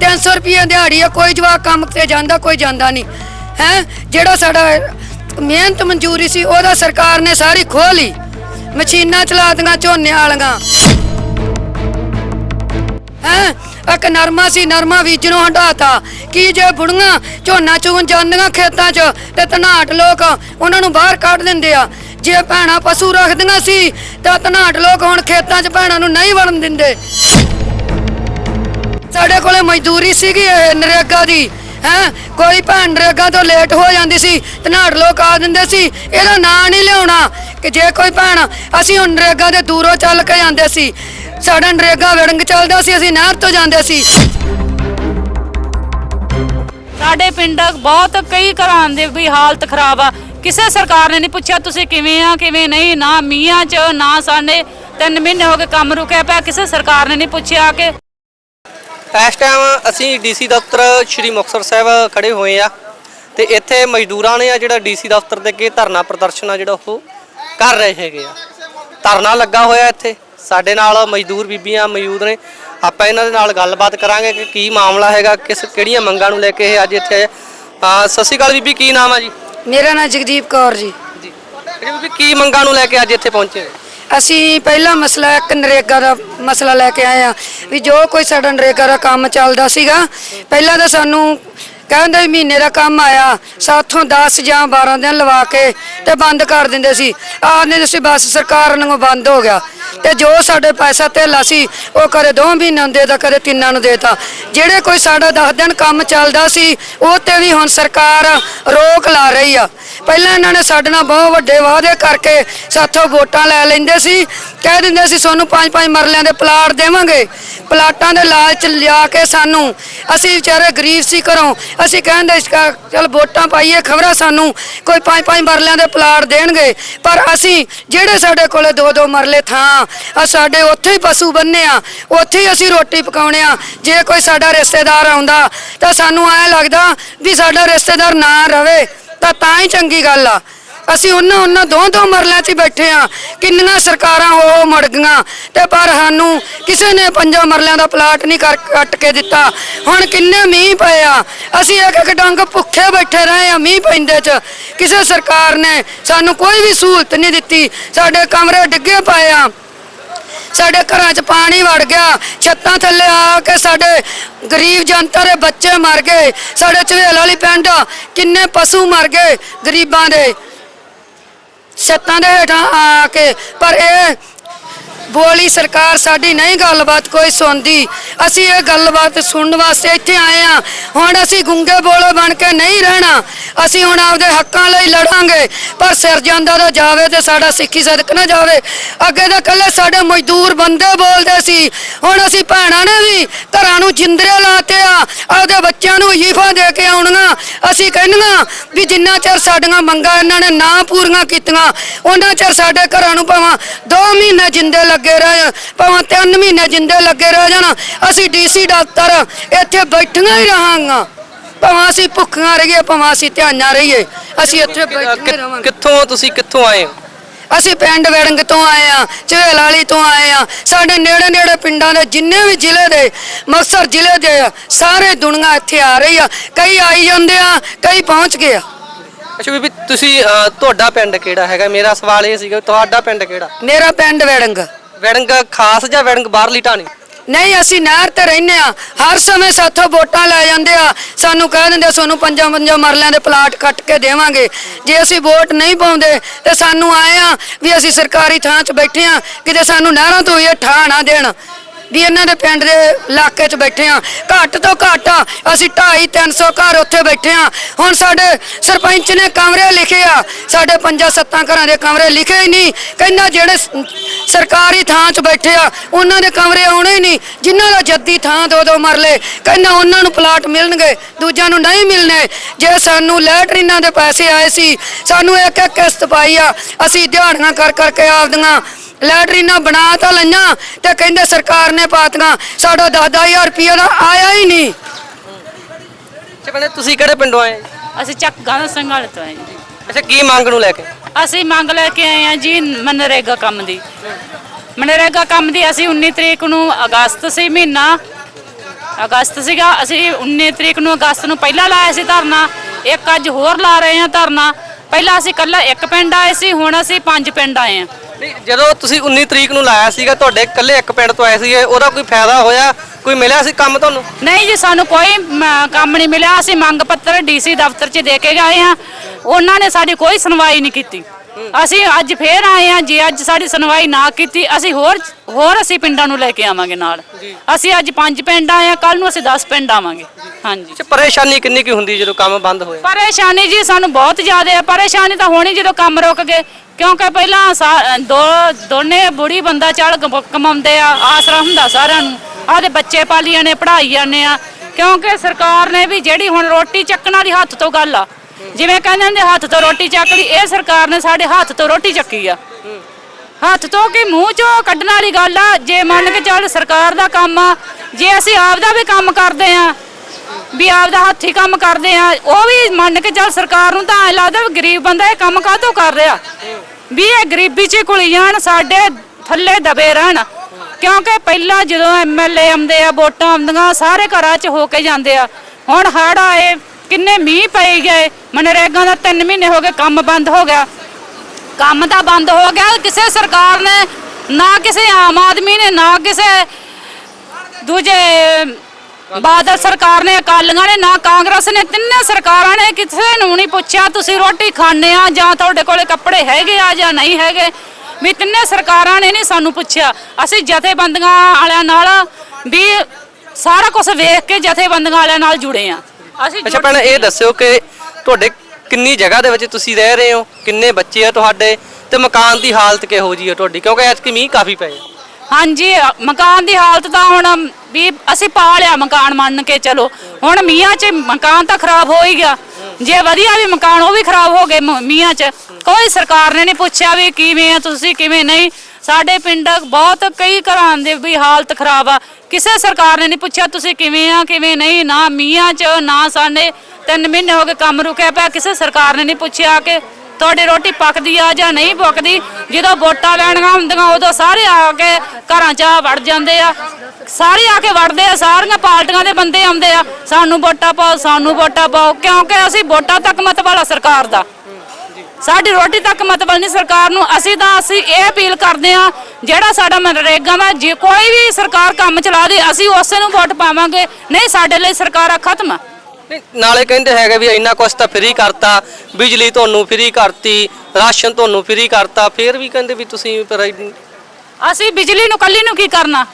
300 ਰੁਪਏ ਦਿਹਾੜੀ ਆ, ਕੋਈ ਜਵਾਕ ਕੰਮ ਤੇ ਜਾਂਦਾ, ਕੋਈ ਜਾਂਦਾ ਨਹੀਂ। ਹੈ? ਜਿਹੜਾ ਸਾਡਾ ਮਿਹਨਤ ਮਨਜ਼ੂਰੀ ਸੀ, ਉਹਦਾ ਸਰਕਾਰ ਨੇ ਸਾਰੀ ਖੋਹ ਲਈ। ਮਸ਼ੀਨਾਂ ਚਲਾ ਦਿੱਤੀਆਂ ਝੋਨੇ ਵਾਲੀਆਂ। ਹੈ? ਇੱਕ ਨਰਮਾ ਸੀ, ਨਰਮਾ ਬੀਜਣੋਂ ਹਟਾਤਾ ਕੀ ਜੇ ਬੁੜੀਆਂ ਝੋਨਾ ਚੁਗਣ ਜਾਂਦੀਆਂ ਖੇਤਾਂ 'ਚ ਤੇ ਧਨਾਟ ਲੋਕ ਉਹਨਾਂ ਨੂੰ ਬਾਹਰ ਕੱਢ ਦਿੰਦੇ ਆ? ਜੇ ਭੈਣਾਂ ਪਸ਼ੂ ਰੱਖਦੀਆਂ ਸੀ, ਤਾਂ ਧਨਾਟ ਲੋਕ ਹੁਣ ਖੇਤਾਂ 'ਚ ਭੈਣਾਂ ਨੂੰ ਨਹੀਂ ਵੜਨ ਦਿੰਦੇ। ਸਾਡੇ ਕੋਲੇ ਮਜ਼ਦੂਰੀ ਸੀਗੀ ਇਹ ਨਰੇਗਾ ਦੀ, ਹੈ? ਕੋਈ ਭੈਣ ਨਰੇਗਾ ਤੋਂ ਲੇਟ ਹੋ ਜਾਂਦੀ ਸੀ, ਧਨਾੜ ਲੋਕ ਆ ਦਿੰਦੇ ਸੀ, ਇਹਦਾ ਨਾਂ ਨਹੀਂ ਲਿਆਉਣਾ। ਕਿ ਜੇ ਕੋਈ ਭੈਣ, ਅਸੀਂ ਹੁਣ ਨਰੇਗਾ ਦੇ ਦੂਰੋਂ ਚੱਲ ਕੇ ਜਾਂਦੇ ਸੀ, ਸਾਡਾ ਨਰੇਗਾ ਵਿੜੰਗ ਚੱਲਦਾ ਸੀ, ਅਸੀਂ ਨਹਿਰ ਤੋਂ ਜਾਂਦੇ ਸੀ। ਸਾਡੇ ਪਿੰਡ ਬਹੁਤ ਕਈ ਘਰਾਂ ਦੇ ਵੀ ਹਾਲਤ ਖਰਾਬ ਆ। ਕਿਸੇ ਸਰਕਾਰ ਨੇ ਨਹੀਂ ਪੁੱਛਿਆ, ਤੁਸੀਂ ਕਿਵੇਂ ਆ, ਕਿਵੇਂ ਨਹੀਂ, ਨਾ ਮੀਆਂ ਚ, ਨਾ ਸਾਨੇ ਤਿੰਨ ਮਹੀਨੇ ਹੋ ਗਏ ਕੰਮ ਰੁਕਿਆ ਪਿਆ। ਕਿਸੇ ਸਰਕਾਰ ਨੇ ਨਹੀਂ ਪੁੱਛਿਆ ਕਿ ਇਸ ਟਾਈਮ ਅਸੀਂ ਡੀਸੀ ਦਫ਼ਤਰ ਸ਼੍ਰੀ ਮੁਕਤਸਰ ਸਾਹਿਬ ਖੜੇ ਹੋਏ ਆ ਤੇ ਇੱਥੇ ਮਜ਼ਦੂਰਾਂ ਨੇ ਆ ਜਿਹੜਾ ਡੀਸੀ ਦਫ਼ਤਰ ਦੇ ਅੱਗੇ ਧਰਨਾ ਪ੍ਰਦਰਸ਼ਨ ਆ ਜਿਹੜਾ ਉਹ ਕਰ ਰਹੇ ਹੈਗੇ ਆ। ਧਰਨਾ ਲੱਗਾ ਹੋਇਆ ਇੱਥੇ। ਸਾਡੇ ਨਾਲ ਮਜ਼ਦੂਰ ਬੀਬੀਆਂ ਮੌਜੂਦ ਨੇ। ਆਪਾਂ ਇਹਨਾਂ ਦੇ ਨਾਲ ਗੱਲਬਾਤ ਕਰਾਂਗੇ ਕਿ ਕੀ ਮਾਮਲਾ ਹੈਗਾ ਕਿਸ ਕਿਹੜੀਆਂ ਮੰਗਾਂ ਨੂੰ ਲੈ ਕੇ ਇਹ ਅੱਜ ਇੱਥੇ ਸਤਿ ਸ਼੍ਰੀ ਅਕਾਲ ਬੀਬੀ ਕੀ ਨਾਮ ਆ ਜੀ? ਮੇਰਾ ਨਾਮ ਜਗਦੀਪ ਕੌਰ ਜੀ। ਜੀ। ਬੀਬੀ ਕੀ ਮੰਗਾਂ ਨੂੰ ਲੈ ਕੇ ਅੱਜ ਇੱਥੇ ਪਹੁੰਚੇ? ਅਸੀਂ ਪਹਿਲਾ ਮਸਲਾ ਇੱਕ ਨਰੇਗਾ ਦਾ ਮਸਲਾ ਲੈ ਕੇ ਆਏ ਆ ਵੀ ਜੋ ਕੋਈ ਸਾਡਾ ਨਰੇਗਾ ਦਾ ਕੰਮ ਚੱਲਦਾ ਸੀਗਾ, ਪਹਿਲਾਂ ਤਾਂ ਸਾਨੂੰ ਕਹਿੰਦੇ ਵੀ ਮਹੀਨੇ ਦਾ ਕੰਮ ਆਇਆ, ਸਾਥੋਂ 10 ਜਾਂ 12 ਦਿਨ ਲਵਾ ਕੇ ਤੇ ਬੰਦ ਕਰ ਦਿੰਦੇ ਸੀ। ਆਨੇ ਸੀ ਬਸ ਸਰਕਾਰ ਨੂੰ ਬੰਦ ਹੋ ਗਿਆ। ਤੇ ਜੋ ਸਾਡੇ ਪੈਸਾ ਧੇਲਾ ਸੀ, ਉਹ ਕਦੇ ਦੋ ਮਹੀਨਿਆਂ ਨੂੰ ਦੇਤਾ, ਕਦੇ ਤਿੰਨਾਂ ਨੂੰ ਦੇਤਾ। ਜਿਹੜੇ ਕੋਈ ਸਾਡਾ 10 ਦਿਨ ਕੰਮ ਚੱਲਦਾ ਸੀ, ਉਹ ਤੇ ਵੀ ਹੁਣ ਸਰਕਾਰ ਰੋਕ ਲਾ ਰਹੀ ਆ। ਪਹਿਲਾਂ ਇਹਨਾਂ ਨੇ ਸਾਡੇ ਨਾਲ ਬਹੁਤ ਵੱਡੇ ਵਾਅਦੇ ਕਰਕੇ ਸਾਥੋਂ ਵੋਟਾਂ ਲੈ ਲੈਂਦੇ ਸੀ। ਕਹਿ ਦਿੰਦੇ ਸੀ ਤੁਹਾਨੂੰ ਪੰਜ ਪੰਜ ਮਰਲਿਆਂ ਦੇ ਪਲਾਟ ਦੇਵਾਂਗੇ। ਪਲਾਟਾਂ ਦੇ ਲਾਲਚ ਲਿਆ ਕੇ ਸਾਨੂੰ, ਅਸੀਂ ਵਿਚਾਰੇ ਗਰੀਬ ਸੀ ਘਰੋਂ ਅਸੀਂ ਕਹਿੰਦੇ ਸੀ ਕਿ ਚਲ ਵੋਟਾਂ ਪਾਈਏ, ਖਬਰਾਂ ਸਾਨੂੰ ਕੋਈ ਪੰਜ ਪੰਜ ਮਰਲਿਆਂ ਦੇ ਪਲਾਟ ਦੇਣਗੇ। ਪਰ ਅਸੀਂ ਜਿਹੜੇ ਸਾਡੇ ਕੋਲੇ ਦੋ ਦੋ ਮਰਲੇ ਥਾਂ ਆ ਸਾਡੇ ਉੱਥੇ ਹੀ ਪਸ਼ੂ ਬੰਨੇ ਆ, ਉੱਥੇ ਹੀ ਅਸੀਂ ਰੋਟੀ ਪਕਾਉਣੇ ਆ। ਜੇ ਕੋਈ ਸਾਡਾ ਰਿਸ਼ਤੇਦਾਰ ਆਉਂਦਾ, ਤਾਂ ਸਾਨੂੰ ਐ ਲੱਗਦਾ ਵੀ ਸਾਡਾ ਰਿਸ਼ਤੇਦਾਰ ਨਾ ਰਵੇ, ਤਾਂ ਤਾਂ ਹੀ ਚੰਗੀ ਗੱਲ ਆ। ਅਸੀਂ ਉਹਨਾਂ ਉਹਨਾਂ ਦੋ ਦੋ ਮਰਲਿਆਂ 'ਚ ਹੀ ਬੈਠੇ ਆ ਕਿੰਨੀਆਂ ਸਰਕਾਰਾਂ ਉਹ ਮੁੜ ਗਈਆਂ। ਤੇ ਪਰ ਸਾਨੂੰ ਕਿਸੇ ਨੇ ਪੰਜਾਂ ਮਰਲਿਆਂ ਦਾ ਪਲਾਟ ਨਹੀਂ ਕਰ ਕੱਟ ਕੇ ਦਿੱਤਾ। ਹੁਣ ਕਿੰਨੇ ਮੀਂਹ ਪਏ ਆ। ਅਸੀਂ ਇੱਕ ਇੱਕ ਡੰਗ ਭੁੱਖੇ ਬੈਠੇ ਰਹੇ ਆ ਮੀਂਹ ਪੈਂਦੇ 'ਚ। ਕਿਸੇ ਸਰਕਾਰ ਨੇ ਸਾਨੂੰ ਕੋਈ ਵੀ ਸਹੂਲਤ ਨਹੀਂ ਦਿੱਤੀ। ਸਾਡੇ ਕਮਰੇ ਡਿੱਗੇ ਪਏ ਆ। ਸਾਡੇ ਘਰਾਂ 'ਚ ਪਾਣੀ ਵੜ ਗਿਆ। ਛੱਤਾਂ ਥੱਲੇ ਆ ਕੇ ਸਾਡੇ ਗਰੀਬ ਜਨਤਾ ਦੇ ਬੱਚੇ ਮਰ ਗਏ। ਸਾਡੇ ਝਵੇਲ ਵਾਲੀ ਪਿੰਡ ਕਿੰਨੇ ਪਸ਼ੂ ਮਰ ਗਏ ਗਰੀਬਾਂ ਦੇ। ਛੱਤਾਂ ਦੇ ਹੇਠਾਂ ਆ ਕੇ ਪਰ ਇਹ ਬੋਲੀ ਸਰਕਾਰ ਸਾਡੀ ਨਹੀਂ ਗੱਲਬਾਤ ਕੋਈ ਸੁਣਦੀ। ਅਸੀਂ ਇਹ ਗੱਲਬਾਤ ਸੁਣਨ ਵਾਸਤੇ ਇੱਥੇ ਆਏ ਆ ਹੁਣ ਅਸੀਂ ਗੁੰਗੇ ਬੋਲੇ ਬਣ ਕੇ ਨਹੀਂ ਰਹਿਣਾ। ਅਸੀਂ ਹੁਣ ਆਪਦੇ ਹੱਕਾਂ ਲਈ ਲੜਾਂਗੇ। ਪਰ ਸਿਰ ਜਾਂਦਾ ਤਾਂ ਜਾਵੇ ਤੇ ਸਾਡਾ ਸਿੱਖੀ ਸਦਕ ਨਾ ਜਾਵੇ। ਅੱਗੇ ਤਾਂ ਕੱਲੇ ਸਾਡੇ ਮਜ਼ਦੂਰ ਬੰਦੇ ਬੋਲਦੇ ਸੀ। ਹੁਣ ਅਸੀਂ ਭੈਣਾਂ ਨੇ ਵੀ ਘਰਾਂ ਨੂੰ ਜਿੰਦਰੇ ਲਾਤੇ ਆ। ਆਪਦੇ ਬੱਚਿਆਂ ਨੂੰ ਵਜ਼ੀਫਾ ਦੇ ਕੇ ਆਉਣੀਆਂ। ਅਸੀਂ ਕਹਿੰਦੀਆਂ ਵੀ ਜਿੰਨਾ ਚਿਰ ਸਾਡੀਆਂ ਮੰਗਾਂ ਇਹਨਾਂ ਨੇ ਨਾ ਪੂਰੀਆਂ ਕੀਤੀਆਂ, ਉਹਨਾਂ ਚਿਰ ਸਾਡੇ ਘਰਾਂ ਨੂੰ ਭਾਵਾਂ 2 ਮਹੀਨੇ ਜਿੰਦੇ ਲੱਗੇ ਰਹਿ ਜਾਣ ਭਾਵੇਂ 3 ਮਹੀਨੇ ਜਿੰਦੇ ਲੱਗੇ ਰਹਿ ਜਾਣ ਅਸੀਂ ਡੀਸੀ ਦਫ਼ਤਰ ਇੱਥੇ ਬੈਠੀਆਂ ਹੀ ਰਹਾਂਗਾ। ਭਾਵੇਂ ਅਸੀਂ ਭੁੱਖੀਆਂ ਰਹੀਏ ਭਾਵੇਂ ਅਸੀਂ ਧਿਆਨਾਂ ਰਹੀਏ ਅਸੀਂ ਇੱਥੇ ਬੈਠੇ ਰਵਾਂਗੇ ਕਿੱਥੋਂ ਤੁਸੀਂ ਕਿੱਥੋਂ ਆਏ ਹੋ? ਅਸੀਂ ਪਿੰਡ ਵੜੰਗ ਤੋਂ ਆਏ ਆ ਝਵੇਲ ਵਾਲੀ ਤੋਂ ਆਏ ਆ ਸਾਡੇ ਨੇੜੇ ਨੇੜੇ ਪਿੰਡਾਂ ਦੇ ਜਿੰਨੇ ਵੀ ਜ਼ਿਲ੍ਹੇ ਦੇ ਮਕਸਰ ਜ਼ਿਲ੍ਹੇ ਦੇ ਸਾਰੇ ਦੁਨੀਆ ਇੱਥੇ ਆ ਰਹੀ ਆ। ਕਈ ਆਈ ਜਾਂਦੇ ਆ ਕਈ ਪਹੁੰਚ ਗਏ ਆ। ਅੱਛਾ ਬੀਬੀ ਤੁਸੀਂ ਤੁਹਾਡਾ ਪਿੰਡ ਕਿਹੜਾ ਹੈਗਾ? ਮੇਰਾ ਸਵਾਲ ਇਹ ਸੀਗਾ ਤੁਹਾਡਾ ਪਿੰਡ ਕਿਹੜਾ? ਮੇਰਾ ਪਿੰਡ ਵੜੰਗ। ਵੜੰਗ ਖਾਸ ਜਾਂ ਵੜੰਗ ਬਾਹਰਲੀ ਢਾਣੀ? ਨਹੀਂ, ਅਸੀਂ ਨਹਿਰ ਤੇ ਰਹਿੰਦੇ ਆ ਹਰ ਸਮੇਂ ਸਾਥੋਂ ਵੋਟਾਂ ਲੈ ਜਾਂਦੇ ਆ। ਸਾਨੂੰ ਕਹਿ ਦਿੰਦੇ ਸਾਨੂੰ ਪੰਜਾਂ ਪੰਜਾਂ ਮਰਲਿਆਂ ਦੇ ਪਲਾਟ ਕੱਟ ਕੇ ਦੇਵਾਂਗੇ। ਜੇ ਅਸੀਂ ਵੋਟ ਨਹੀਂ ਪਾਉਂਦੇ, ਤੇ ਸਾਨੂੰ ਆਏ ਆ ਵੀ ਅਸੀਂ ਸਰਕਾਰੀ ਥਾਂ 'ਚ ਬੈਠੇ ਆ ਕਿਤੇ ਸਾਨੂੰ ਨਹਿਰਾਂ ਤੋਂ ਇਹ ਠਾਹ ਨਾ ਦੇਣ। ਵੀ ਇਹਨਾਂ ਦੇ ਪਿੰਡ ਦੇ ਇਲਾਕੇ 'ਚ ਬੈਠੇ ਆ ਘੱਟ ਤੋਂ ਘੱਟ ਅਸੀਂ 2.5 300 ਘਰ ਉੱਥੇ ਬੈਠੇ ਆ ਹੁਣ ਸਾਡੇ ਸਰਪੰਚ ਨੇ ਕਮਰੇ ਲਿਖੇ ਆ। ਸਾਡੇ ਪੰਜਾਂ ਸੱਤਾਂ ਘਰਾਂ ਦੇ ਕਮਰੇ ਲਿਖੇ ਹੀ ਨਹੀਂ। ਕਹਿੰਦਾ ਜਿਹੜੇ ਸ- ਸਰਕਾਰੀ ਥਾਂ 'ਚ ਬੈਠੇ ਆ, ਉਹਨਾਂ ਦੇ ਕਮਰੇ ਆਉਣੇ ਹੀ ਨਹੀਂ। ਜਿਨ੍ਹਾਂ ਦਾ ਜੱਦੀ ਥਾਂ ਦੋ ਦੋ ਮਰਲੇ ਕਹਿੰਦਾ ਉਹਨਾਂ ਨੂੰ ਪਲਾਟ ਮਿਲਣਗੇ, ਦੂਜਿਆਂ ਨੂੰ ਨਹੀਂ ਮਿਲਣੇ। ਜੇ ਸਾਨੂੰ ਲੈਟਰੀਨਾਂ ਦੇ ਪੈਸੇ ਆਏ ਸੀ, ਸਾਨੂੰ ਇੱਕ ਇੱਕ ਕਿਸ਼ਤ ਪਾਈ ਆ, ਅਸੀਂ ਦਿਹਾੜੀਆਂ ਕਰ ਕਰਕੇ ਆਪਦੀਆਂ ਲੈਟਰੀਨਾਂ ਬਣਾ ਤਾਂ ਲਈਆਂ ਤੇ ਕਹਿੰਦੇ ਸਰਕਾਰ ਨੇ ਪਾਤੀਆਂ। ਸਾਡਾ 10000 ਰੁਪਏ ਦਾ ਆਇਆ ਹੀ ਨਹੀਂ। ਅੱਛਾ ਭੈਣੇ ਤੁਸੀਂ ਕਿਹੜੇ ਪਿੰਡੋਂ ਆਏ? ਅਸੀਂ ਚੱਕ ਗਾਂ ਸੰਘਾਲ ਤੋਂ ਆਏ ਜੀ। ਅੱਛਾ ਕੀ ਮੰਗ ਨੂੰ ਲੈ ਕੇ? ਅਸੀਂ ਮੰਗ ਲੈ ਕੇ ਆਏ ਆ ਜੀ ਮਨਰੇਗਾ ਕੰਮ ਦੀ। ਮਨਰੇਗਾ ਕੰਮ ਦੀ ਅਸੀਂ 19 ਤਰੀਕ ਨੂੰ ਅਗਸਤ ਸੀ ਮਹੀਨਾ। ਅਗਸਤ ਸੀਗਾ ਅਸੀਂ 19 ਤਰੀਕ ਨੂੰ ਅਗਸਤ ਨੂੰ ਪਹਿਲਾਂ ਲਾਇਆ ਸੀ ਧਰਨਾ। ਇੱਕ ਅੱਜ ਹੋਰ ਲਾ ਰਹੇ ਹਾਂ ਧਰਨਾ। ਪਹਿਲਾਂ ਅਸੀਂ ਕੱਲਾ ਇੱਕ ਪਿੰਡ ਆਏ ਸੀ ਹੁਣ ਅਸੀਂ ਪੰਜ ਪਿੰਡ ਆਏ ਹਾਂ ਨਹੀਂ ਜਦੋਂ ਤੁਸੀਂ 19 ਤਰੀਕ ਨੂੰ ਲਾਇਆ ਸੀਗਾ ਤੁਹਾਡੇ ਇਕੱਲੇ ਇੱਕ ਪਿੰਡ ਤੋਂ ਆਏ ਸੀਗੇ ਉਹਦਾ ਕੋਈ ਫਾਇਦਾ ਹੋਇਆ? ਕੋਈ ਮਿਲਿਆ ਸੀ ਕੰਮ ਤੁਹਾਨੂੰ? ਨਹੀਂ ਜੀ ਸਾਨੂੰ ਕੋਈ ਮ, ਕੰਮ ਨਹੀਂ ਮਿਲਿਆ। ਅਸੀਂ ਮੰਗ ਪੱਤਰ ਡੀਸੀ ਦਫ਼ਤਰ 'ਚ ਦੇ ਕੇ ਗਏ ਹਾਂ। ਉਹਨਾਂ ਨੇ ਸਾਡੀ ਕੋਈ ਸੁਣਵਾਈ ਨਹੀਂ ਕੀਤੀ। ਅਸੀਂ ਅੱਜ ਫੇਰ ਆਏ ਹਾਂ ਜੇ ਅੱਜ ਸਾਡੀ ਸੁਣਵਾਈ ਨਾ ਕੀਤੀ ਅਸੀਂ ਹੋਰ ਹੋਰ ਅਸੀਂ ਪਿੰਡਾਂ ਨੂੰ ਲੈ ਕੇ ਆਵਾਂਗੇ ਨਾਲ। ਅਸੀਂ ਅੱਜ ਪੰਜ ਪਿੰਡ ਆਏ ਹਾਂ ਕੱਲ ਨੂੰ ਅਸੀਂ 10 ਪਿੰਡ ਆਵਾਂਗੇ। ਹਾਂਜੀ। ਅੱਛਾ ਪਰੇਸ਼ਾਨੀ ਕਿੰਨੀ ਕੀ ਹੁੰਦੀ ਜਦੋਂ ਕੰਮ ਬੰਦ ਹੋਇਆ ਪਰੇਸ਼ਾਨੀ ਜੀ ਸਾਨੂੰ ਬਹੁਤ ਜ਼ਿਆਦਾ ਹੈ ਪਰੇਸ਼ਾਨੀ ਤਾਂ ਹੋਣੀ ਜਦੋਂ ਕੰਮ ਰੁਕ ਗਏ ਕਿਉਂਕਿ ਪਹਿਲਾਂ ਸਾ- ਦੋ ਦੋਨੇ ਬੁੜੀ ਬੰਦਾ ਚੜ ਕਮਾਉਂਦੇ ਆ ਆਸਰਾ ਹੁੰਦਾ ਸਾਰਿਆਂ ਨੂੰ। ਆਦੇ ਬੱਚੇ ਪਾਲੀ ਜਾਂਦੇ ਪੜ੍ਹਾਈ ਜਾਂਦੇ ਆ ਕਿਉਂਕਿ ਸਰਕਾਰ ਨੇ ਵੀ ਜਿਹੜੀ ਹੁਣ ਰੋਟੀ ਚੱਕਣ ਵਾਲੀ ਹੱਥ ਤੋਂ ਗੱਲ ਆ ਜਿਵੇਂ ਕਹਿੰਦੇ ਹੁੰਦੇ, ਹੱਥ ਤੋਂ ਰੋਟੀ ਚੱਕ ਲਈ, ਇਹ ਸਰਕਾਰ ਨੇ ਸਾਡੇ ਹੱਥ ਤੋਂ ਰੋਟੀ ਚੱਕੀ ਆ। ਹੱਥ ਤੋਂ ਕਿ ਮੂੰਹ ਚੋਂ ਕੱਢਣ ਵਾਲੀ ਗੱਲ ਆ, ਜੇ ਮੰਨ ਕੇ ਚੱਲ ਸਰਕਾਰ ਦਾ ਕੰਮ ਆ, ਜੇ ਅਸੀਂ ਆਪ ਦਾ ਵੀ ਕੰਮ ਕਰਦੇ ਆ, ਵੀ ਆਪ ਦਾ ਹੱਥੀ ਕੰਮ ਕਰਦੇ ਆ, ਉਹ ਵੀ ਮੰਨ ਕੇ ਚੱਲ ਸਰਕਾਰ ਨੂੰ ਤਾਂ ਐ ਲੱਗਦਾ ਵੀ ਗਰੀਬ ਬੰਦਾ ਇਹ ਕੰਮ ਕਾਹਤੋਂ ਕਰ ਰਿਹਾ? ਵੀ ਇਹ ਗਰੀਬੀ 'ਚ ਘੁਲੀ ਜਾਣ, ਸਾਡੇ ਥੱਲੇ ਦਬੇ ਰਹਿਣ। ਕਿਉਂਕਿ ਪਹਿਲਾਂ ਜਦੋਂ ਐਮਐਲਏ ਆਉਂਦੇ ਆ, ਵੋਟਾਂ ਆਉਂਦੀਆਂ, ਸਾਰੇ ਘਰਾਂ 'ਚ ਹੋ ਕੇ ਜਾਂਦੇ ਆ। ਹੁਣ ਹੜ ਆਏ, ਕਿੰਨੇ ਮੀਂਹ ਪਈ ਗਏ ਮਨਰੇਗਾ ਦਾ 3 ਮਹੀਨੇ ਹੋ ਗਏ, ਕੰਮ ਬੰਦ ਹੋ ਗਿਆ। ਕੰਮ ਤਾਂ ਬੰਦ ਹੋ ਗਿਆ ਕਿਸੇ ਸਰਕਾਰ ਨੇ, ਨਾ ਕਿਸੇ ਆਮ ਆਦਮੀ ਨੇ, ਨਾ ਕਿਸੇ ਦੂਜੇ ਬਾਦਲ ਸਰਕਾਰ ਨੇ, ਅਕਾਲੀਆਂ ਨੇ, ਨਾ ਕਾਂਗਰਸ ਨੇ, ਤਿੰਨੇ ਸਰਕਾਰਾਂ ਨੇ ਕਿਸੇ ਨੂੰ ਨਹੀਂ ਪੁੱਛਿਆ, ਤੁਸੀਂ ਰੋਟੀ ਖਾਣੇ ਆ ਜਾਂ ਤੁਹਾਡੇ ਕੋਲੇ ਕੱਪੜੇ ਹੈਗੇ ਆ ਜਾਂ ਨਹੀਂ ਹੈਗੇ। ਵੀ ਤਿੰਨੇ ਸਰਕਾਰਾਂ ਨੇ ਨਹੀਂ ਸਾਨੂੰ ਪੁੱਛਿਆ। ਅਸੀਂ ਜਥੇਬੰਦੀਆਂ ਵਾਲਿਆਂ ਨਾਲ ਵੀ ਸਾਰਾ ਕੁਝ ਵੇਖ ਕੇ ਜਥੇਬੰਦੀਆਂ ਵਾਲਿਆਂ ਨਾਲ ਜੁੜੇ ਆ। ਅਸੀਂ ਅੱਛਾ, ਭੈਣ, ਇਹ ਦੱਸਿਓ ਕਿ ਤੁਹਾਡੇ ਕਿੰਨੀ ਜਗ੍ਹਾ ਦੇ ਵਿੱਚ ਤੁਸੀਂ ਰਹਿ ਰਹੇ ਹੋ? ਕਿੰਨੇ ਬੱਚੇ ਆ ਤੁਹਾਡੇ? ਤੇ ਮਕਾਨ ਦੀ ਹਾਲਤ ਕਿਹੋ ਜੀ ਹੈ ਤੁਹਾਡੀ? ਕਿਉਂਕਿ ਐਤਕੀ ਮੀਂਹ ਕਾਫੀ ਪਏ ਆ। ਹਾਂਜੀ, ਮਕਾਨ ਦੀ ਹਾਲਤ ਤਾਂ ਹੁਣ ਵੀ ਅਸੀਂ ਪਾ ਲਿਆ ਮਕਾਨ ਮੰਨ ਕੇ ਚਲੋ। ਹੁਣ ਮੀਆਂ 'ਚ ਮਕਾਨ ਤਾਂ ਖਰਾਬ ਹੋ ਹੀ ਗਿਆ। ਜੇ ਵਧੀਆ ਵੀ ਮਕਾਨ, ਉਹ ਵੀ ਖਰਾਬ ਹੋ ਗਏ ਮੀਆਂ 'ਚ। ਕੋਈ ਸਰਕਾਰ ਨੇ ਨਹੀਂ ਪੁੱਛਿਆ ਵੀ ਕਿਵੇਂ ਆ ਤੁਸੀਂ, ਕਿਵੇਂ ਨਹੀਂ। ਸਾਡੇ ਪਿੰਡ ਬਹੁਤ ਕਈ ਘਰਾਂ ਦੇ ਵੀ ਹਾਲਤ ਖਰਾਬ ਆ। ਕਿਸੇ ਸਰਕਾਰ ਨੇ ਨਹੀਂ ਪੁੱਛਿਆ ਤੁਸੀਂ ਕਿਵੇਂ ਆ, ਕਿਵੇਂ ਨਹੀਂ, ਨਾ ਮੀਆਂ 'ਚ, ਨਾ ਸਾਡੇ ਤਿੰਨ ਮਹੀਨੇ ਹੋ ਗਏ ਕੰਮ ਰੁਕਿਆ ਪਿਆ, ਕਿਸੇ ਸਰਕਾਰ ਨੇ ਨਹੀਂ ਪੁੱਛਿਆ ਕਿ ਤੁਹਾਡੀ ਰੋਟੀ ਪੱਕਦੀ ਆ ਜਾਂ ਨਹੀਂ ਪੱਕਦੀ? ਜਦੋਂ ਵੋਟਾਂ ਲੈਣੀਆਂ ਹੁੰਦੀਆਂ, ਉਦੋਂ ਸਾਰੇ ਆ ਕੇ ਘਰਾਂ 'ਚ ਆ ਵੜ ਜਾਂਦੇ ਆ। ਸਾਰੇ ਆ ਕੇ ਵੜਦੇ ਆ, ਸਾਰੀਆਂ ਪਾਰਟੀਆਂ ਦੇ ਬੰਦੇ ਆਉਂਦੇ ਆ। ਸਾਨੂੰ ਵੋਟਾਂ ਪਾਓ, ਸਾਨੂੰ ਵੋਟਾਂ ਪਾਓ, ਕਿਉਂਕਿ ਅਸੀਂ ਵੋਟਾਂ ਤੱਕ ਮਤ ਵਾਲਾ ਸਰਕਾਰ ਦਾ। ਸਾਡੀ ਰੋਟੀ ਤੱਕ ਮਤਲਬ ਨਹੀਂ ਸਰਕਾਰ ਨੂੰ। ਅਸੀਂ ਤਾਂ, ਅਸੀਂ ਇਹ ਅਪੀਲ ਕਰਦੇ ਆ, ਜਿਹੜਾ ਸਾਡਾ ਮਨਰੇਗਾ ਦਾ ਜੇ ਕੋਈ ਵੀ ਸਰਕਾਰ ਕੰਮ ਚਲਾ ਦੇ, ਅਸੀਂ ਉਸੇ ਨੂੰ ਵੋਟ ਪਾਵਾਂਗੇ। ਨਹੀਂ, ਸਾਡੇ ਲਈ ਸਰਕਾਰਾਂ ਖਤਮ ਆ। ਨਹੀਂ ਨਾਲੇ ਕਹਿੰਦੇ ਹੈਗੇ ਵੀ ਇੰਨਾ ਕੁਛ ਤਾਂ ਫ੍ਰੀ ਕਰਤਾ ਬਿਜਲੀ ਤੁਹਾਨੂੰ ਫ੍ਰੀ ਕਰਤੀ ਰਾਸ਼ਨ ਤੁਹਾਨੂੰ ਫ੍ਰੀ ਕਰਤਾ ਫੇਰ ਵੀ ਕਹਿੰਦੇ ਵੀ ਤੁਸੀਂ ਪਰ- ਅਸੀਂ ਬਿਜਲੀ ਨੂੰ ਕੱਲੀ ਨੂੰ ਕੀ ਕਰਨਾ?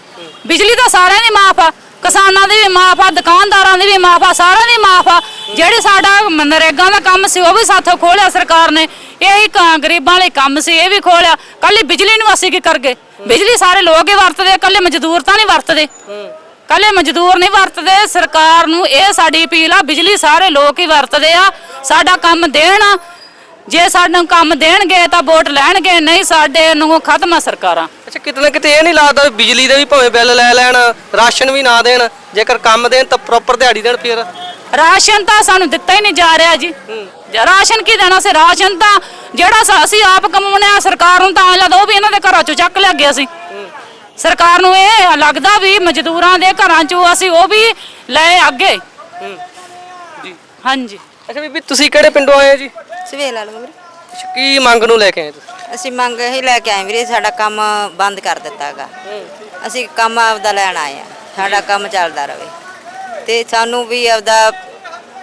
ਬਿਜਲੀ ਤਾਂ ਸਾਰਿਆਂ ਦੀ ਮਾਫ ਆ ਕਿਸਾਨਾਂ ਦੀ ਵੀ ਮਾਫ ਆ ਦੁਕਾਨਦਾਰਾਂ ਦੀ ਵੀ ਮਾਫ ਆ ਸਾਰਿਆਂ ਦੀ ਮਾਫ ਆ। ਜਿਹੜੇ ਸਾਡਾ ਮਨਰੇਗਾ ਦਾ ਕੰਮ ਸੀ ਉਹ ਵੀ ਸਾਥੋਂ ਖੋਲਿਆ ਸਰਕਾਰ ਨੇ। ਇਹ ਕ- ਗਰੀਬਾਂ ਲਈ ਕੰਮ ਸੀ ਇਹ ਵੀ ਖੋਲਿਆ। ਕੱਲੀ ਬਿਜਲੀ ਨੂੰ ਅਸੀਂ ਕੀ ਕਰਗੇ? ਬਿਜਲੀ ਸਾਰੇ ਲੋਕ ਹੀ ਵਰਤਦੇ ਕੱਲੇ ਮਜ਼ਦੂਰ ਤਾਂ ਨਹੀਂ ਵਰਤਦੇ। ਕੱਲੇ ਮਜ਼ਦੂਰ ਨਹੀਂ ਵਰਤਦੇ ਸਰਕਾਰ ਨੂੰ ਇਹ ਸਾਡੀ ਅਪੀਲ ਆ ਬਿਜਲੀ ਸਾਰੇ ਲੋਕ ਹੀ ਵਰਤਦੇ ਆ ਸਾਡਾ ਕੰਮ ਦੇਣ ਜੇ ਸਾਨੂੰ ਕੰਮ ਦੇਣਗੇ ਤਾਂ ਵੋਟ ਲੈਣਗੇ ਨਹੀਂ ਸਾਡੇ ਨੂੰ ਖਤਮ ਆ ਸਰਕਾਰਾਂ। ਅੱਛਾ ਕਿਤੇ ਨਾ ਕਿਤੇ ਇਹ ਨਹੀਂ ਲੱਗਦਾ ਵੀ ਬਿਜਲੀ ਦੇ ਵੀ ਭਾਵੇਂ ਬਿੱਲ ਲੈ ਲੈਣ ਰਾਸ਼ਨ ਵੀ ਨਾ ਦੇਣ ਜੇਕਰ ਕੰਮ ਦੇਣ ਤਾਂ ਪ੍ਰੋਪਰ ਦਿਹਾੜੀ ਦੇਣ ਫਿਰ। ਰਾਸ਼ਨ ਤਾਂ ਸਾਨੂੰ ਦਿੱਤਾ ਹੀ ਨਹੀਂ ਜਾ ਰਿਹਾ ਜੀ। ਰਾਸ਼ਨ ਕੀ ਦੇਣਾ ਸੀ? ਰਾਸ਼ਨ ਤਾਂ ਜਿਹੜਾ ਅਸੀਂ ਆਪ ਕਮਾਉਣੇ ਸਰਕਾਰ ਨੂੰ ਤਾਂ ਐਂ ਲੱਗਦਾ ਉਹ ਵੀ ਇਹਨਾਂ ਦੇ ਘਰਾਂ ਚੋਂ ਚੱਕ ਲਿਆ ਗਿਆ ਸੀ। ਸਰਕਾਰ ਨੂੰ ਇਹ ਲੱਗਦਾ ਵੀ ਮਜ਼ਦੂਰਾਂ ਦੇ ਘਰਾਂ ਚੋਂ ਅਸੀਂ ਉਹ ਵੀ ਲੈ ਅੱਗੇ। ਜੀ। ਹਾਂਜੀ। ਅੱਛਾ ਬੀਬੀ ਤੁਸੀਂ ਕਿਹੜੇ ਪਿੰਡੋਂ ਆਏ ਹੋ ਜੀ? ਸਵੇਲ ਵਾਲਾ ਵੀਰੇ ਅੱਛਾ, ਕੀ ਮੰਗ ਨੂੰ ਲੈ ਕੇ ਆਏ ਤੁਸੀਂ? ਅਸੀਂ ਮੰਗ ਇਹ ਲੈ ਕੇ ਆਏ ਵੀਰੇ ਸਾਡਾ ਕੰਮ ਬੰਦ ਕਰ ਦਿੱਤਾਗਾ ਅਸੀਂ ਕੰਮ ਆਪਦਾ ਲੈਣ ਆਏ ਆ ਸਾਡਾ ਕੰਮ ਚੱਲਦਾ ਰਵੇ। ਤੇ ਸਾਨੂੰ ਵੀ ਆਪਦਾ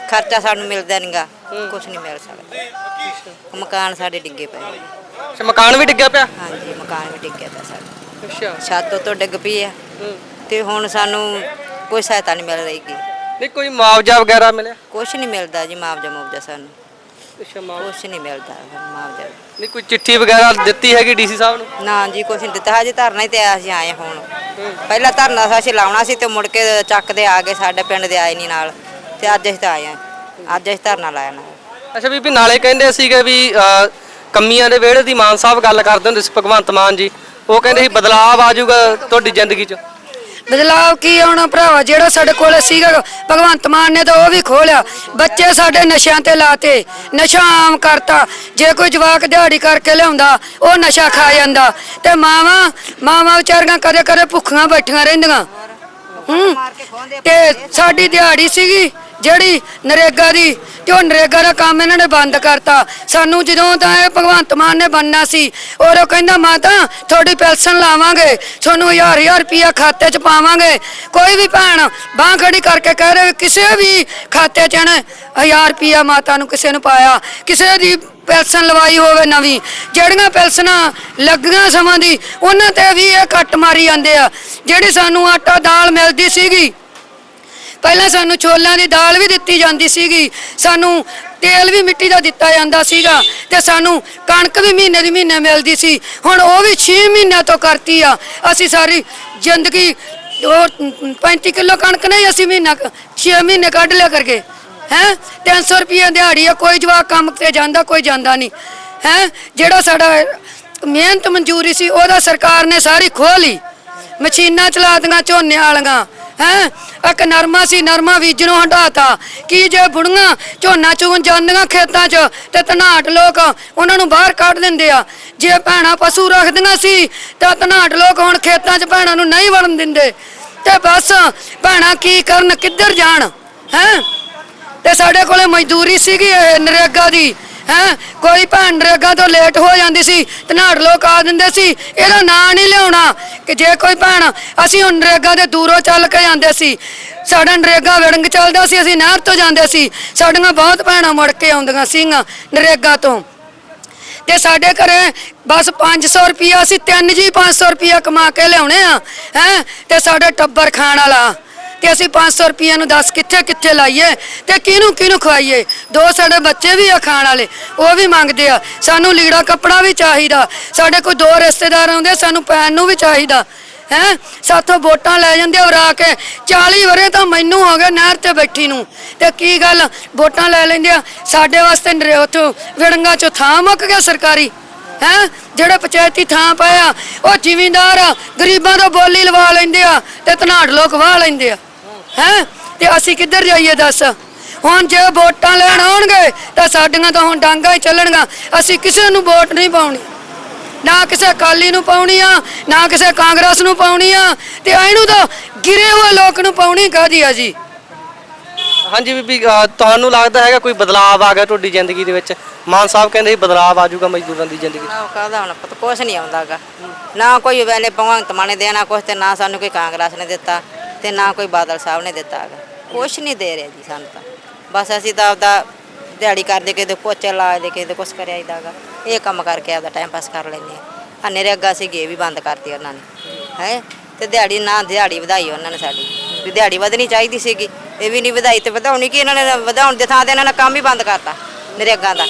ਖਰਚਾ ਸਾਨੂੰ ਮਿਲਦਾ ਨਹੀਂਗਾ ਕੁਝ ਨਹੀਂ ਮਿਲ ਸਕਦਾ। ਮਕਾਨ ਸਾਡੇ ਡਿੱਗੇ ਪਏ ਨੇ। ਅੱਛਾ ਮਕਾਨ ਵੀ ਡਿੱਗਿਆ ਪਿਆ? ਹਾਂਜੀ ਮਕਾਨ ਵੀ ਡਿੱਗਿਆ ਪਿਆ ਸਾਡਾ। ਅੱਛਾ। ਛੱਤ ਤੋਂ ਡਿੱਗ ਪਈ ਆ। ਤੇ ਹੁਣ ਸਾਨੂੰ ਕੋਈ ਸਹਾਇਤਾ ਨਹੀਂ ਮਿਲ ਰਹੀਗੀ ਨਹੀਂ ਕੋਈ ਮੁਆਵਜ਼ਾ ਵਗੈਰਾ ਮਿਲਿਆ? ਕੁਝ ਨਹੀਂ ਮਿਲਦਾ ਜੀ ਮੁਆਵਜ਼ਾ ਮੁਆਵਜ਼ਾ ਸਾਨੂੰ। ਅੱਛਾ ਮੁਆਵਜ਼ਾ। ਕੁਝ ਨਹੀਂ ਮਿਲਦਾ ਮੁਆਵਜ਼ਾ। ਨਹੀਂ ਕੋਈ ਚਿੱਠੀ ਵਗੈਰਾ ਦਿੱਤੀ ਹੈਗੀ ਡੀਸੀ ਸਾਹਿਬ ਨੂੰ? ਨਾ ਜੀ ਕੁਛ ਨਹੀਂ ਦਿੱਤਾ। ਹਜੇ ਧਰਨਾ ਹੀ ਤੇ ਅਸੀਂ ਆਏ ਹੁਣ। ਪਹਿਲਾਂ ਧਰਨਾ ਅਸੀਂ ਲਾਉਣਾ ਸੀ ਤੇ ਮੁੜ ਕੇ ਚੱਕਦੇ ਆ ਗਏ ਸਾਡੇ ਪਿੰਡ ਦੇ ਆਏ ਨਹੀਂ ਨਾਲ। ਤੇ ਅੱਜ ਅਸੀਂ ਤਾਂ ਆਏ ਆ ਅੱਜ ਅਸੀਂ ਧਰਨਾ ਲਾਇਆ ਅੱਛਾ ਬੀਬੀ ਨਾਲੇ ਕਹਿੰਦੇ ਸੀਗੇ ਵੀ ਅਹ, ਕੰਮੀਆਂ ਦੇ ਵਿਹੜੇ ਦੀ ਮਾਨ ਸਾਹਿਬ ਗੱਲ ਕਰਦੇ ਹੁੰਦੇ ਸੀ ਭਗਵੰਤ ਮਾਨ ਜੀ। ਉਹ ਕਹਿੰਦੇ ਸੀ, ਬਦਲਾਵ ਆ ਜਾਊਗਾ ਤੁਹਾਡੀ ਜ਼ਿੰਦਗੀ 'ਚ। ਬਦਲਾਵ ਕੀ ਆਉਣਾ ਭਰਾਵਾ, ਜਿਹੜਾ ਸਾਡੇ ਕੋਲ ਸੀਗਾ ਭਗਵੰਤ ਮਾਨ ਨੇ ਤਾਂ ਉਹ ਵੀ ਖੋਲਿਆ ਬੱਚੇ ਸਾਡੇ ਨਸ਼ਿਆਂ ਤੇ ਲਾਤੇ, ਨਸ਼ਾ ਆਮ ਕਰਤਾ। ਜੇ ਕੋਈ ਜਵਾਕ ਦਿਹਾੜੀ ਕਰਕੇ ਲਿਆਉਂਦਾ, ਉਹ ਨਸ਼ਾ ਖਾ ਜਾਂਦਾ। ਤੇ ਮਾਵਾਂ ਮਾਵਾਂ ਵਿਚਾਰੀਆਂ ਕਦੇ ਕਦੇ ਭੁੱਖੀਆਂ ਬੈਠੀਆਂ ਰਹਿੰਦੀਆਂ। ਹੂੰ, ਤੇ ਸਾਡੀ ਦਿਹਾੜੀ ਸੀਗੀ ਜਿਹੜੀ ਨਰੇਗਾ ਦੀ ਤੇ ਉਹ ਨਰੇਗਾ ਦਾ ਕੰਮ ਇਹਨਾਂ ਨੇ ਬੰਦ ਕਰਤਾ? ਸਾਨੂੰ ਜਦੋਂ ਤਾਂ ਇਹ ਭਗਵੰਤ ਮਾਨ ਨੇ ਬੰਨਣਾ ਸੀ ਔਰ ਉਹ ਕਹਿੰਦਾ, ਮਾਤਾ, ਤੁਹਾਡੀ ਪੈਨਸ਼ਨ ਲਾਵਾਂਗੇ, ਤੁਹਾਨੂੰ ਹਜ਼ਾਰ ਹਜ਼ਾਰ ਰੁਪਿਆ ਖਾਤੇ 'ਚ ਪਾਵਾਂਗੇ। ਕੋਈ ਵੀ ਭੈਣ ਬਾਂਹ ਖੜੀ ਕਰਕੇ ਕਹਿ ਰਹੇ, ਕਿਸੇ ਵੀ ਖਾਤੇ 'ਚ ਇਹਨੇ ਹਜ਼ਾਰ ਰੁਪਿਆ ਮਾਤਾ ਨੂੰ ਕਿਸੇ ਨੂੰ ਪਾਇਆ। ਕਿਸੇ ਦੀ ਪੈਨਸ਼ਨ ਲਵਾਈ ਹੋਵੇ ਨਵੀਂ। ਜਿਹੜੀਆਂ ਪੈਨਸ਼ਨਾਂ ਲੱਗੀਆਂ ਸਮਾਂ ਦੀ, ਉਹਨਾਂ ਤੇ ਵੀ ਇਹ ਕੱਟ ਮਾਰੀ ਜਾਂਦੇ ਆ। ਜਿਹੜੀ ਸਾਨੂੰ ਆਟਾ ਦਾਲ ਮਿਲਦੀ ਸੀਗੀ ਪਹਿਲਾਂ ਸਾਨੂੰ ਛੋਲਿਆਂ ਦੀ ਦਾਲ ਵੀ ਦਿੱਤੀ ਜਾਂਦੀ ਸੀਗੀ। ਸਾਨੂੰ ਤੇਲ ਵੀ ਮਿੱਟੀ ਦਾ ਦਿੱਤਾ ਜਾਂਦਾ ਸੀਗਾ ਤੇ ਸਾਨੂੰ ਕਣਕ ਵੀ ਮਹੀਨੇ ਦੀ ਮਹੀਨੇ ਮਿਲਦੀ ਸੀ। ਹੁਣ ਉਹ ਵੀ 6 ਮਹੀਨਿਆਂ ਤੋਂ ਕਰਤੀ ਆ। ਅਸੀਂ ਸਾਰੀ ਜ਼ਿੰਦਗੀ ਉਹ 35 ਕਿਲੋ ਕਣਕ ਨਹੀਂ ਅਸੀਂ ਮਹੀਨਾ 6 ਮਹੀਨੇ ਕੱਢ ਲਿਆ ਕਰਗੇ ਹੈ? 300 ਰੁਪਏ ਦਿਹਾੜੀ ਆ, ਕੋਈ ਜਵਾਕ ਕੰਮ ਤੇ ਜਾਂਦਾ, ਕੋਈ ਜਾਂਦਾ ਨਹੀਂ। ਹੈ? ਜਿਹੜਾ ਸਾਡਾ ਮਿਹਨਤ ਮਨਜ਼ੂਰੀ ਸੀ, ਉਹਦਾ ਸਰਕਾਰ ਨੇ ਸਾਰੀ ਖੋਹ ਲਈ। ਮਸ਼ੀਨਾਂ ਚਲਾ ਦੀਆਂ ਝੋਨੇ ਵਾਲੀਆਂ। ਹੈ? ਇੱਕ ਨਰਮਾ ਸੀ, ਨਰਮਾ ਬੀਜਣੋਂ ਹਟਾਤਾ ਕੀ ਜੇ ਬੁੜੀਆਂ ਝੋਨਾ ਚੁਗਣ ਜਾਂਦੀਆਂ ਖੇਤਾਂ 'ਚ ਤੇ ਧਨਾਟ ਲੋਕ ਉਹਨਾਂ ਨੂੰ ਬਾਹਰ ਕੱਢ ਦਿੰਦੇ ਆ? ਜੇ ਭੈਣਾਂ ਪਸ਼ੂ ਰੱਖਦੀਆਂ ਸੀ, ਤਾਂ ਧਨਾਟ ਲੋਕ ਹੁਣ ਖੇਤਾਂ 'ਚ ਭੈਣਾਂ ਨੂੰ ਨਹੀਂ ਵੜਨ ਦਿੰਦੇ। ਤੇ ਬਸ ਭੈਣਾਂ ਕੀ ਕਰਨ, ਕਿੱਧਰ ਜਾਣ? ਹੈ? ਤੇ ਸਾਡੇ ਕੋਲੇ ਮਜ਼ਦੂਰੀ ਸੀਗੀ ਇਹ ਨਰੇਗਾ ਦੀ। ਹੈ? ਕੋਈ ਭੈਣ ਨਰੇਗਾ ਤੋਂ ਲੇਟ ਹੋ ਜਾਂਦੀ ਸੀ, ਧਨਾੜ ਲੋਕ ਆ ਦਿੰਦੇ ਸੀ, ਇਹਦਾ ਨਾਂ ਨਹੀਂ ਲਿਆਉਣਾ। ਕਿ ਜੇ ਕੋਈ ਭੈਣ, ਅਸੀਂ ਹੁਣ ਨਰੇਗਾ ਦੇ ਦੂਰੋਂ ਚੱਲ ਕੇ ਜਾਂਦੇ ਸੀ। ਸਾਡਾ ਨਰੇਗਾ ਵਿੜੰਗ ਚੱਲਦਾ ਸੀ, ਅਸੀਂ ਨਹਿਰ ਤੋਂ ਜਾਂਦੇ ਸੀ। ਸਾਡੀਆਂ ਬਹੁਤ ਭੈਣਾਂ ਮੁੜ ਕੇ ਆਉਂਦੀਆਂ ਸੀਗੀਆਂ ਨਰੇਗਾ ਤੋਂ। ਤੇ ਸਾਡੇ ਘਰੇ ਬਸ 500 ਰੁਪਿਆ ਅਸੀਂ ਤਿੰਨ ਜੀ 500 ਰੁਪਿਆ ਕਮਾ ਕੇ ਲਿਆਉਣੇ ਆ, ਹੈ? ਤੇ ਸਾਡਾ ਟੱਬਰ ਖਾਣ ਵਾਲਾ। ਕਿ ਅਸੀਂ 500 ਰੁਪਿਆ ਨੂੰ ਦੱਸ ਕਿੱਥੇ ਕਿੱਥੇ ਲਾਈਏ ਤੇ ਕਿਹਨੂੰ ਕਿਹਨੂੰ ਖਵਾਈਏ? ਦੋ ਸਾਡੇ ਬੱਚੇ ਵੀ ਆ ਖਾਣ ਵਾਲੇ, ਉਹ ਵੀ ਮੰਗਦੇ ਆ। ਸਾਨੂੰ ਲੀੜਾ ਕੱਪੜਾ ਵੀ ਚਾਹੀਦਾ। ਸਾਡੇ ਕੋਈ ਦੋ ਰਿਸ਼ਤੇਦਾਰ ਆਉਂਦੇ, ਸਾਨੂੰ ਪੈਣ ਨੂੰ ਵੀ ਚਾਹੀਦਾ। ਹੈ? ਸਾਥੋਂ ਵੋਟਾਂ ਲੈ ਜਾਂਦੇ ਉਰਾ ਕੇ 40 ਵਰੇ ਤਾਂ ਮੈਨੂੰ ਹੋ ਗਏ ਨਹਿਰ ਤੇ ਬੈਠੀ ਨੂੰ। ਤੇ ਕੀ ਗੱਲ? ਵੋਟਾਂ ਲੈ ਲੈਂਦੇ ਆ। ਸਾਡੇ ਵਾਸਤੇ ਨਰੇ ਉੱਥੋਂ ਵਿੜੰਗਾ ਚੋਂ ਥਾਂ ਮੁੱਕ ਗਿਆ ਸਰਕਾਰੀ। ਹੈ? ਜਿਹੜੇ ਪੰਚਾਇਤੀ ਥਾਂ ਪਾਇਆ ਉਹ ਜ਼ਿਮੀਂਦਾਰ ਗਰੀਬਾਂ ਤੋਂ ਬੋਲੀ ਲਵਾ ਲੈਂਦੇ ਆ ਤੇ ਧਨਾੜ ਲੋਕ ਵਾਹ ਲੈਂਦੇ ਆ। ਹੈ? ਤੇ ਅਸੀਂ ਕਿੱਧਰ ਜਾਈਏ ਦੱਸ? ਹੁਣ ਜੇ ਵੋਟਾਂ ਲੈਣ ਆਉਣਗੇ ਤਾਂ ਸਾਡੀਆਂ ਤਾਂ ਹੁਣ ਡਾਂਗਾ ਹੀ ਚੱਲਣਗੀਆਂ। ਅਸੀਂ ਕਿਸੇ ਨੂੰ ਵੋਟ ਨਹੀਂ ਪਾਉਣੀ। ਨਾ ਕਿਸੇ ਅਕਾਲੀ ਨੂੰ ਪਾਉਣੀ ਆ ਨਾ ਕਿਸੇ ਕਾਂਗਰਸ ਨੂੰ ਪਾਉਣੀ ਆ ਤੇ ਇਹਨੂੰ ਤਾਂ ਗਿਰੇ ਹੋਏ ਲੋਕ ਨੂੰ ਪਾਉਣੀ ਕਾਹਦੀ ਆ ਜੀ? ਹਾਂਜੀ ਬੀਬੀ ਅਹ ਤੁਹਾਨੂੰ ਲੱਗਦਾ ਹੈਗਾ ਕੋਈ ਬਦਲਾਅ ਆ ਗਿਆ ਤੁਹਾਡੀ ਜ਼ਿੰਦਗੀ ਦੇ ਵਿੱਚ? ਮਾਨ ਸਾਹਿਬ ਕਹਿੰਦੇ ਸੀ ਬਦਲਾਅ ਆ ਜਾਊਗਾ ਮਜ਼ਦੂਰਾਂ ਦੀ ਜ਼ਿੰਦਗੀ 'ਚ। ਨਾ ਕਾਹਦਾ ਹੁਣ ਪਤਾ? ਕੁਛ ਨਹੀਂ ਆਉਂਦਾਗਾ। ਨਾ ਕੋਈ ਵੇਲੇ ਭਗਵੰਤ ਮਾਨ ਨੇ ਦੇਣਾ ਕੁਛ ਤੇ ਨਾ ਸਾਨੂੰ ਕੋਈ ਕਾਂਗਰਸ ਨੇ ਦਿੱਤਾ। ਤੇ ਨਾ ਕੋਈ ਬਾਦਲ ਸਾਹਿਬ ਨੇ ਦਿੱਤਾ ਹੈਗਾ। ਕੁਛ ਨਹੀਂ ਦੇ ਰਿਹਾ ਜੀ ਸਾਨੂੰ ਤਾਂ। ਬਸ ਅਸੀਂ ਤਾਂ ਆਪਦਾ ਦਿਹਾੜੀ ਕਰਦੇ ਕਿਤੇ ਪੋਚਾ ਲਾ ਦੇ ਕਿਤੇ ਕੁਛ ਕਰਿਆ ਹੀਦਾਗਾ ਇਹ ਕੰਮ ਕਰਕੇ ਆਪਦਾ ਟਾਈਮ ਪਾਸ ਕਰ ਲੈਂਦੇ ਆ ਹਨੇਰੇ ਅੱਗਾ ਸੀ ਗੇ ਵੀ ਬੰਦ ਕਰਤੀ ਉਹਨਾਂ ਨੇ। ਹੈ? ਤੇ ਦਿਹਾੜੀ ਨਾ ਦਿਹਾੜੀ ਵਧਾਈ ਉਹਨਾਂ ਨੇ ਸਾਡੀ। ਵੀ ਦਿਹਾੜੀ ਵਧਣੀ ਚਾਹੀਦੀ ਸੀਗੀ। ਇਹ ਵੀ ਨਹੀਂ ਵਧਾਈ ਤੇ ਵਧਾਉਣੀ ਕਿ ਇਹਨਾਂ ਨੇ? ਵਧਾਉਣ ਦੇ ਥਾਂ ਤੇ ਇਹਨਾਂ ਨੇ ਕੰਮ ਹੀ ਬੰਦ ਕਰਤਾ ਨਰੇਗਾ ਦਾ।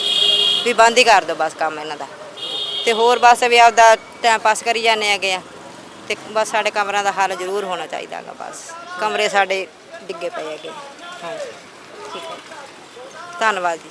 ਵੀ ਬੰਦ ਹੀ ਕਰ ਦਿਓ ਬਸ ਕੰਮ ਇਹਨਾਂ ਦਾ। ਤੇ ਹੋਰ ਬਸ ਵੀ ਆਪਦਾ ਟਾਈਮ ਪਾਸ ਕਰੀ ਜਾਂਦੇ ਹੈਗੇ ਆ। ਤੇ ਬਸ ਸਾਡੇ ਕਮਰਿਆਂ ਦਾ ਹੱਲ ਜ਼ਰੂਰ ਹੋਣਾ ਚਾਹੀਦਾ ਹੈਗਾ, ਬਸ। ਕਮਰੇ ਸਾਡੇ ਡਿੱਗੇ ਪਏ ਹੈਗੇ। ਹਾਂਜੀ। ਠੀਕ ਹੈ। ਧੰਨਵਾਦ ਜੀ।